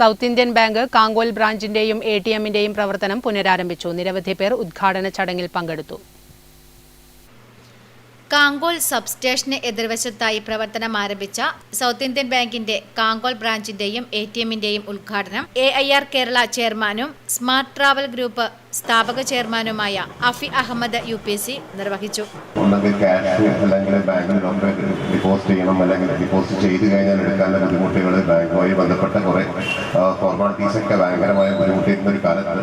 South Indian Bank Kankol ബ്രാഞ്ചിന്റെയും A T എമ്മിന്റെയും പ്രവർത്തനം പുനരാരംഭിച്ചു. നിരവധി പേർ ഉദ്ഘാടന ചടങ്ങിൽ പങ്കെടുത്തു. കാങ്കോൾ സബ്സ്റ്റേഷന് എതിർവശത്തായി പ്രവർത്തനം ആരംഭിച്ച സൗത്ത് ഇന്ത്യൻ ബാങ്കിന്റെ കാങ്കോൾ ബ്രാഞ്ചിന്റെയും എ ടി എമ്മിന്റെയും ഉദ്ഘാടനം എ ഐ ആർ കേരള ചെയർമാനും സ്മാർട്ട് ട്രാവൽ ഗ്രൂപ്പ് സ്ഥാപക ചെയർമാനുമായ Afi Ahmed U P C നിർവഹിച്ചു. ഡിപ്പോസിറ്റ് ചെയ്യണം അല്ലെങ്കിൽ ഡിപ്പോസിറ്റ് ചെയ്ത് കഴിഞ്ഞാൽ എടുക്കാനുള്ള ബുദ്ധിമുട്ടുകൾ ബാങ്കുമായി ബന്ധപ്പെട്ട കുറെ ഫോർമാലിറ്റീസ് ഒക്കെ ഭയങ്കരമായ ബുദ്ധിമുട്ടിയിരുന്ന ഒരു കാലത്ത്.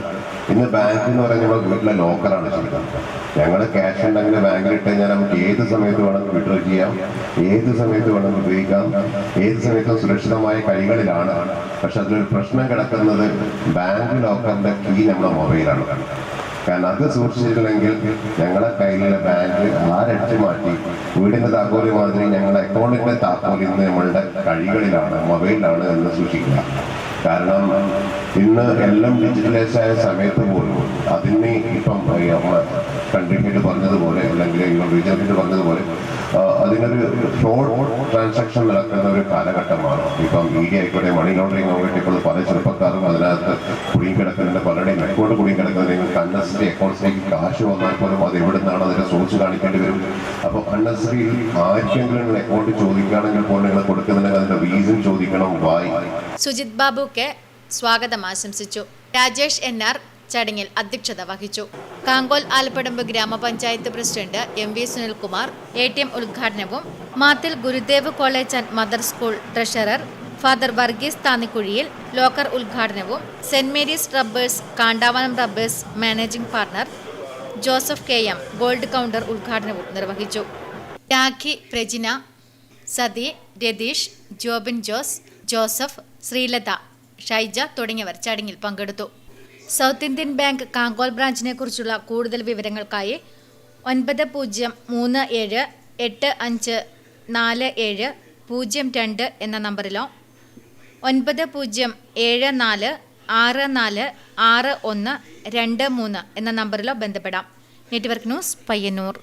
ഇന്ന് ബാങ്ക് എന്ന് പറയുന്നത് നമ്മുടെ വീട്ടിലെ ലോക്കറാണ് ശരിക്കും. ഞങ്ങൾ ക്യാഷ് ഉണ്ടെങ്കിൽ ബാങ്കിൽ ഇട്ട് കഴിഞ്ഞാൽ നമുക്ക് ഏത് സമയത്ത് വേണമെങ്കിൽ വിഡ്രോ ചെയ്യാം. ഏത് സമയത്ത് വേണമെങ്കിൽ ഉപയോഗിക്കാം. ഏത് സമയത്തും സുരക്ഷിതമായ കൈകളിലാണ് പക്ഷെ അതിലൊരു പ്രശ്നം കിടക്കുന്നത് ബാങ്ക് ലോക്കറിന്റെ കീ നമ്മുടെ മൊബൈലാണ് കാരണം അത് സൂക്ഷിച്ചിട്ടില്ലെങ്കിൽ ഞങ്ങളെ കയ്യിലുള്ള ബാങ്ക് ആരടിച്ചു മാറ്റി വീടിന്റെ താക്കോൽ മാതിരി ഞങ്ങളുടെ അക്കൗണ്ടിന്റെ താക്കോൽ നമ്മളുടെ കഴികളിലാണ് മൊബൈലിലാണ് എന്ന് സൂക്ഷിക്കുക. കാരണം ഇന്ന് എല്ലാം ഡിജിറ്റലൈസ് ആയ സമയത്ത് പോലും അതിന് ഇപ്പം കണ്ടിന്യൂട്ട് പറഞ്ഞതുപോലെ അല്ലെങ്കിൽ റീജിയൻ പറഞ്ഞതുപോലെ ആ, അതിനൊരു ഫ്രോഡ് ട്രാൻസാക്ഷൻ നടക്കുന്ന ഒരു കാലഘട്ടമാണ്. ഇപ്പം ഇ ഡി ആയിക്കോട്ടെ മണി ലോണ്ടറിങ് ആയിക്കോട്ടെ ഇപ്പോൾ പല ചെറുപ്പക്കാരും അതിനകത്ത് കുടുങ്ങിക്കിടക്കുന്നുണ്ട് പലരുടെയും അക്കൗണ്ട് കുടുങ്ങിക്കിടക്കുന്നത് നിങ്ങൾക്ക് അൺനെസറി അക്കൗണ്ട്സിലേക്ക് കാശ് വന്നാൽ പോലും അത് എവിടെ നിന്നാണ് അതിന്റെ സോഴ്സ് കാണിക്കേണ്ടി വരും? അപ്പോൾ അൺനെസറി ആർക്കെങ്കിലും നിങ്ങൾ അക്കൗണ്ട് ചോദിക്കുകയാണെങ്കിൽ പോലും നിങ്ങൾ കൊടുക്കുന്നുണ്ടെങ്കിൽ അതിന്റെ റീസൺ ചോദിക്കണം. വായി സുജിത് ബാബു കെ സ്വാഗതം ആശംസിച്ചു. രാജേഷ് എൻ ആർ ചടങ്ങിൽ അധ്യക്ഷത വഹിച്ചു. കാങ്കോൽ ആലപ്പടമ്പ് ഗ്രാമപഞ്ചായത്ത് president M V Sunilkumar A T M ഉദ്ഘാടനവും Mathil Gurudev college and mother school treasurer father Varghese Thannikuzhiyil locker ഉദ്ഘാടനവും saint Mary's rubbers Kandavanam rubbers managing partner Joseph K M gold counter ഉദ്ഘാടനവും നിർവഹിച്ചു. Rakhi Prajina Sathi Ratheesh Jobin Jose Joseph Sreelatha Shaija തുടങ്ങിയവർ ചടങ്ങിൽ പങ്കെടുത്തു. South Indian Bank Kankol ബ്രാഞ്ചിനെ കുറിച്ചുള്ള കൂടുതൽ വിവരങ്ങൾക്കായി ഒൻപത് പൂജ്യം മൂന്ന് ഏഴ് എട്ട് അഞ്ച് നാല് ഏഴ് പൂജ്യം രണ്ട് എന്ന നമ്പറിലോ ഒൻപത് പൂജ്യം ഏഴ് നാല് ആറ് നാല് ആറ് ഒന്ന് രണ്ട് മൂന്ന് എന്ന നമ്പറിലോ ബന്ധപ്പെടാം. Network news Payyanur.